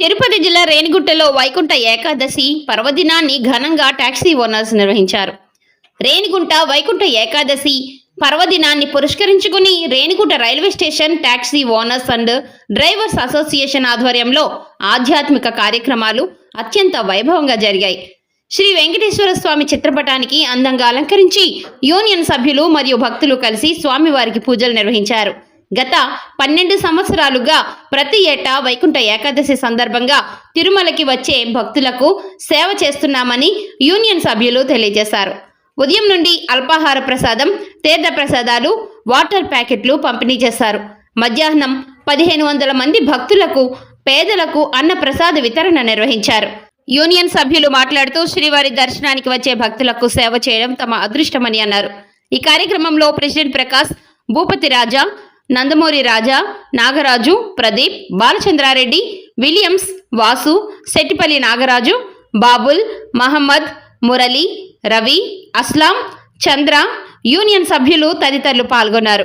తిరుపతి జిల్లా రేణిగుట్టలో వైకుంఠ ఏకాదశి పర్వదినాన్ని ఘనంగా టాక్సీ ఓనర్స్ నిర్వహించారు. రేణిగుంట వైకుంఠ ఏకాదశి పర్వదినాన్ని పురస్కరించుకుని Renigunta railway station taxi owners and drivers association ఆధ్వర్యంలో ఆధ్యాత్మిక కార్యక్రమాలు అత్యంత వైభవంగా జరిగాయి. శ్రీ వెంకటేశ్వర స్వామి చిత్రపటానికి అందంగా అలంకరించి యూనియన్ సభ్యులు మరియు భక్తులు కలిసి స్వామివారికి పూజలు నిర్వహించారు. గత పన్నెండు సంవత్సరాలుగా ప్రతి ఏటా వైకుంఠ ఏకాదశి సందర్భంగా తిరుమలకి వచ్చే భక్తులకు సేవ చేస్తున్నామని యూనియన్ సభ్యులు తెలియజేశారు. ఉదయం నుండి అల్పాహార ప్రసాదం తీర్థ ప్రసాదాలు వాటర్ ప్యాకెట్లు పంపిణీ చేశారు. మధ్యాహ్నం పదిహేను వందల మంది భక్తులకు పేదలకు అన్న ప్రసాద వితరణ నిర్వహించారు. యూనియన్ సభ్యులు మాట్లాడుతూ శ్రీవారి దర్శనానికి వచ్చే భక్తులకు సేవ చేయడం తమ అదృష్టమని అన్నారు. ఈ కార్యక్రమంలో president Prakash Bhupathi Raja Nandamuri Raja Nagaraju Pradeep Balachandra Reddy Williams Vasu Shettipalli Nagaraju Babul Mohammed Murali Ravi Aslam Chandra union సభ్యులు తదితరులు పాల్గొన్నారు.